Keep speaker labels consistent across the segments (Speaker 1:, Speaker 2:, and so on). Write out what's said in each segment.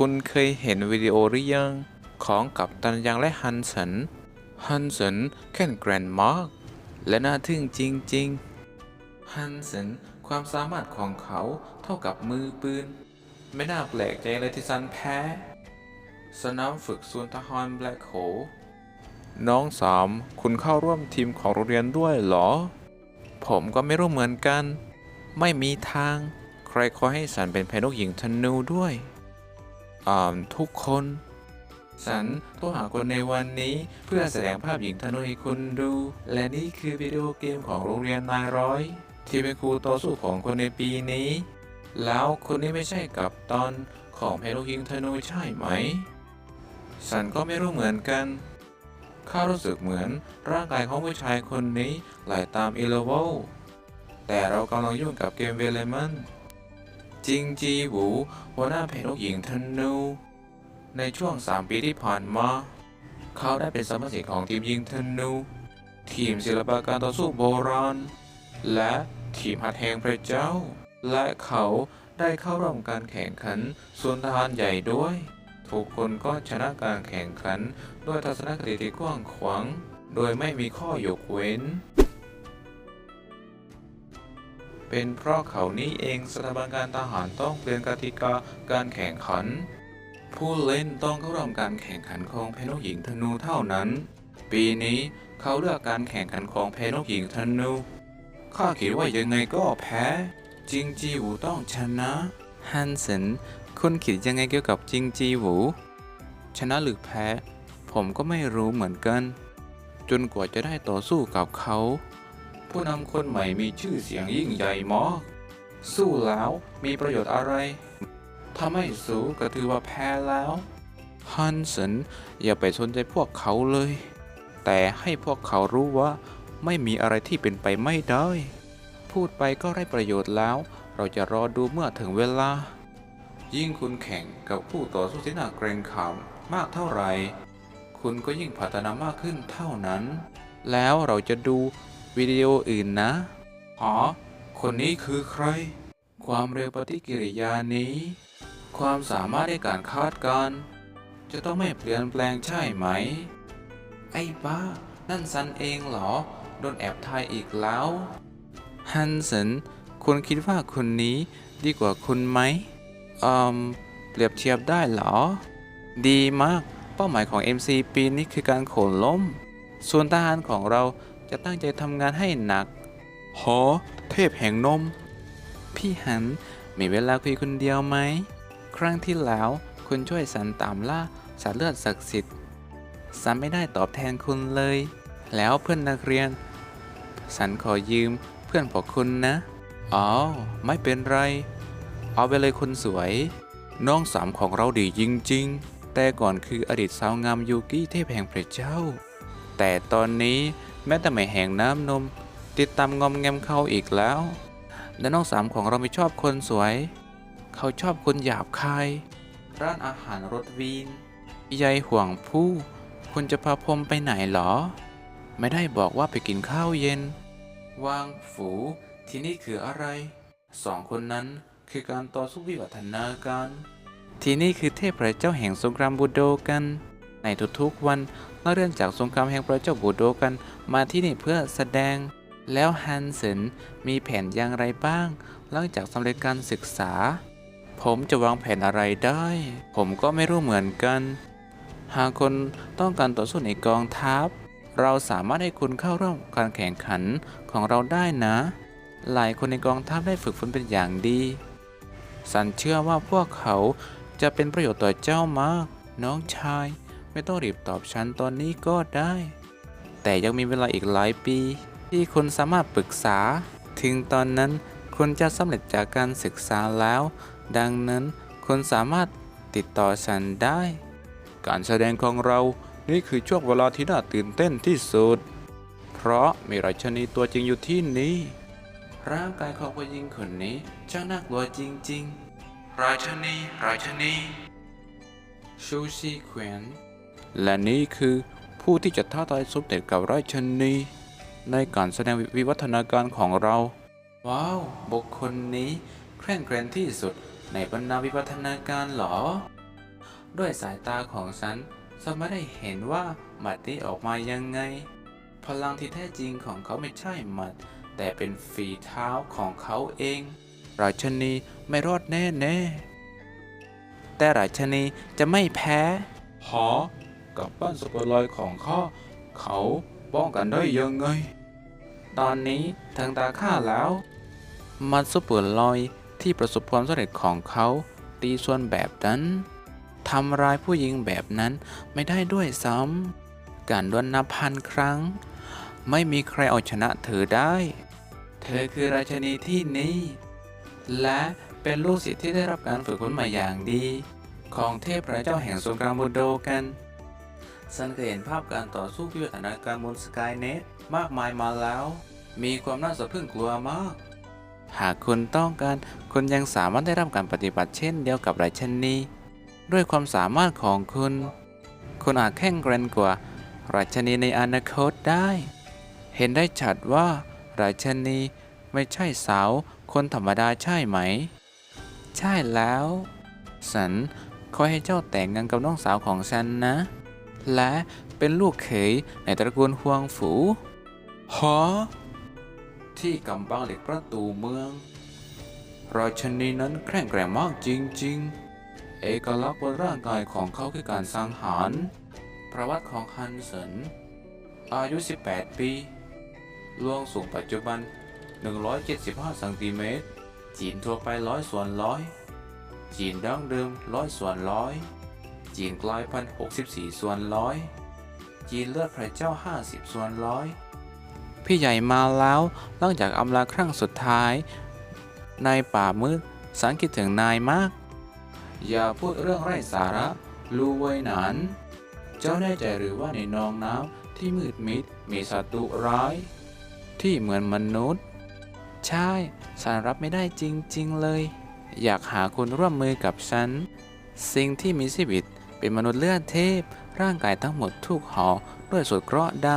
Speaker 1: คุณเคยเห็นวิดีโอหรือยัง ของกัปตันยังและฮันสัน ฮันสันแข่งแกรนด์มาร์กและน่าทึ่งจริง ๆ ฮันสันความสามารถของเขาเท่ากับมือปืน ไม่น่าแปลกใจเลยที่ซันแพ้ สนามฝึกส่วนทหารแบล็คโฮน้องสามคุณเข้าร่วมทีมของโรงเรียนด้วยเหรอ ผมก็ไม่รู้เหมือนกัน ไม่มีทาง ใครขอให้สันเป็นแพนกหญิงธนูด้วย ทุกคนสันโทรหาคนในวันนี้เพื่อแสดงภาพหญิงธนูให้คุณดู และนี่คือวิดีโอเกมของโรงเรียนนายร้อย ที่เป็นครูต่อสู้ของคนในปีนี้ แล้วคนนี้ไม่ใช่กับตอนของแพนกหญิงธนูใช่ไหมสันก็ไม่รู้เหมือนกันข้ารู้สึกเหมือนร่างกายของผู้ชายคนนี้ไหลตามอีเลเวลแต่เรากำลังยุ่งกับเกมเวเลมัน จิงจีหวูหัวหน้าเพจลูกหญิงธนู ในช่วง 3 ปีที่ผ่านมา เขาได้เป็นสมาชิกของทีมยิงธนู ทีมศิลปะการต่อสู้โบราณ และทีมหัดแห่งพระเจ้า และเขาได้เข้าร่วมการแข่งขันส่วนทหารใหญ่ด้วย ทุกคนก็ชนะการแข่งขันด้วยทัศนคติที่กว้างขวาง โดยไม่มีข้อยกเว้น เป็นเพราะเขานี้เองสถาบันการทหารต้องเปลี่ยนกติกาการแข่งขัน ผู้เล่นต้องเข้าร่วมการแข่งขันของเพนกหญิงธนูเท่านั้น ปีนี้เขาเลือกการแข่งขันของเพนกหญิงธนูข้าคิดว่ายังไงก็แพ้ จิงจีหูต้องชนะฮันเซนคุณคิดยังไงเกี่ยวกับจิงจีหูชนะหรือแพ้ ผมก็ไม่รู้เหมือนกัน จนกว่าจะได้ต่อสู้กับเขา ผู้นำคนใหม่มีชื่อเสียงยิ่งใหญ่หมากสู้แล้วมีประโยชน์อะไรถ้าไม่สู้ก็ถือว่าแพ้แล้วฮันสันอย่าไปสนใจพวกเขาเลย แต่ให้พวกเขารู้ว่า ไม่มีอะไรที่เป็นไปไม่ได้ พูดไปก็ได้ประโยชน์แล้ว เราจะรอดูเมื่อถึงเวลา ยิ่งคุณแข่งกับผู้ต่อสู้ที่น่าเกรงขามมากเท่าไหร่ คุณก็ยิ่งพัฒนามากขึ้นเท่านั้น แล้วเราจะดู วิดีโออื่นนะอ๋อคนนี้คือใคร ความเร็วปฏิกิริยานี้ ความสามารถในการคาดการณ์จะต้องไม่เปลี่ยนแปลงใช่ไหม ไอ้บ้า นั่นซันเองเหรอ โดนแอบถ่ายอีกแล้ว ฮันสัน คุณคิดว่าคนนี้ดีกว่าคุณไหมอืมเปรียบเทียบได้เหรอ ดีมาก เป้าหมายของ MC ปีนี้คือการโขนล้ม ส่วนทหารของเรา จะตั้งใจทำงานให้หนักหอเทพแห่งนม พี่หันมีเวลาคุยคนเดียวไหม ครั้งที่แล้วคุณช่วยสันตามล่าสัตว์เลือดศักดิ์สิทธิ์สันไม่ได้ตอบแทนคุณเลย แล้วเพื่อนนักเรียน สันขอยืมเพื่อนพวกคุณนะ อ๋อ ไม่เป็นไร เอาไปเลยคนสวย น้องสามของเราดีจริง ๆ แต่ก่อนคืออดีตสาวงามยูกิเทพแห่งพระเจ้า แต่ตอนนี้ แม้แต่แม่แห่งน้ำนม ติดตามงอมแงมเขาอีกแล้ว และน้องสามของเราไม่ชอบคนสวย เขาชอบคนหยาบคาย ร้านอาหารรสวีนยายห่วงผู้ คุณจะพาผมไปไหนหรอ ไม่ได้บอกว่าไปกินข้าวเย็น วางฝูที่นี่คืออะไร สองคนนั้นคือการต่อสู้วิวัฒนาการ ที่นี่คือเทพพระเจ้าแห่งสงครามบูโดกัน ในทุกๆวัน นักเรียนจากสงครามแห่งพระเจ้าบูโดกันมาที่นี่เพื่อแสดง แล้วฮันเซนมีแผนอย่างไรบ้าง หลังจากสำเร็จการศึกษา ผมจะวางแผนอะไรได้ ผมก็ไม่รู้เหมือนกัน หากคนต้องการต่อสู้ในกองทัพ เราสามารถให้คุณเข้าร่วมการแข่งขันของเราได้นะ หลายคนในกองทัพได้ฝึกฝนเป็นอย่างดี สันเชื่อว่าพวกเขาจะเป็นประโยชน์ต่อเจ้ามาก น้องชาย ไม่ต้องรีบตอบฉันตอนนี้ก็ได้ แต่ยังมีเวลาอีกหลายปี ที่คุณสามารถปรึกษา ถึงตอนนั้นคุณจะสำเร็จจากการศึกษาแล้ว ดังนั้นคุณสามารถติดต่อฉันได้ การแสดงของเรานี่คือช่วงเวลาที่น่าตื่นเต้นที่สุด เพราะมีราชนีตัวจริงอยู่ที่นี่ ร่างกายของผู้หญิงคนนี้ช่างน่ากลัวจริง ๆ ราชนี ราชนี ชูชีแขวน และนี่คือผู้ที่จะท้าทายสมเด็จกับราชนี ในการแสดงวิวัฒนาการของเรา ว้าว บุคคลนี้แคร่งแกร่งที่สุดในบรรดาวิวัฒนาการเหรอ ด้วยสายตาของฉันฉันไม่ได้เห็นว่าหมัดนี้ออกมายังไง พลังที่แท้จริงของเขาไม่ใช่หมัด แต่เป็นฝีเท้าของเขาเอง ราชนีไม่รอดแน่แน่ๆแต่ราชนีจะไม่แพ้ หอ กับบ้านสปอร์ลอยของข้าเขาป้องกันได้ยังไง ตอนนี้ทางตาข้าแล้ว มันสปอร์ลอยที่ประสบความสำเร็จของเขาตีส่วนแบบนั้นทำร้ายผู้หญิงแบบนั้นไม่ได้ด้วยซ้ำการดวลนับพันครั้ง ไม่มีใครเอาชนะเธอได้ เธอคือราชนีที่นี่และเป็นลูกศิษย์ที่ได้รับการฝึกฝนมาอย่างดี ของเทพพระเจ้าแห่งสงครามบูโดกัน ฉันเคยเห็นภาพการต่อสู้ที่สถานการณ์บนสกายเน็ตมากมายมาแล้ว มีความน่าสะพรึงกลัวมาก หากคุณต้องการคุณยังสามารถได้รับการปฏิบัติเช่นเดียวกับไราชนีด้วยความสามารถของคุณ คุณอาจแข่งแกร่งกว่าราชนีในอนาคตได้ เห็นได้ชัดว่าราชนีไม่ใช่สาวคนธรรมดาใช่ไหม ใช่แล้วฉันขอให้เจ้าแต่งงานกับน้องสาวของฉันนะ และเป็นลูกเขยในตระกูลฮวงฝูฮอที่กำบังเหล็กประตูเมือง ราชนีนั้นแข็งแกร่งมากจริง ๆ เอกลักษณ์บนร่างกายของเขาคือการสังหาร ประวัติของฮันเซนอายุ 18 ปีล่วงสูงปัจจุบัน 175ซนติเมตร จีนทั่วไปร้อยส่วนร้อย จีนดั้งเดิมร้อยส่วนร้อย จีนกลายพันธุ์64ส่วนร้อยจีนเลือดพระเจ้า50ส่วนร้อยพี่ใหญ่มาแล้วหลังจากอำลาครั้งสุดท้ายในป่ามืดสังคิดถึงนายมาก อย่าพูดเรื่องไร้สาระรู้ไว้หนานเจ้าแน่ใจหรือว่าในนองน้ำที่มืดมิดมีศัตรูร้าย ที่เหมือนมนุษย์ ใช่ฉันรับไม่ได้จริงๆเลย อยากหาคนร่วมมือกับฉัน สิ่งที่มีชีวิต เป็นมนุษย์เลือดเทพ ร่างกายทั้งหมดถูกห่อด้วยสูตรเกราะด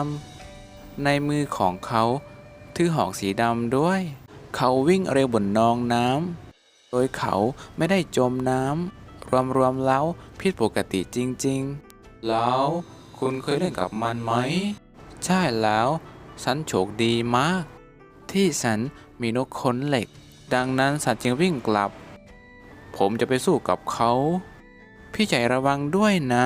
Speaker 1: ำ ในมือของเขาถือหอกสีดำด้วย เขาวิ่งเร็วบนนองน้ำ โดยเขาไม่ได้จมน้ำ รวมๆแล้วผิดปกติจริงๆ แล้วคุณเคยเล่นกับมันไหม ใช่แล้ว ฉันโชคดีมาก ที่ฉันมีนกขนเหล็ก ดังนั้นสัตว์จึงวิ่งกลับ ผมจะไปสู้กับเขา พี่ใหญ่ระวังด้วยนะ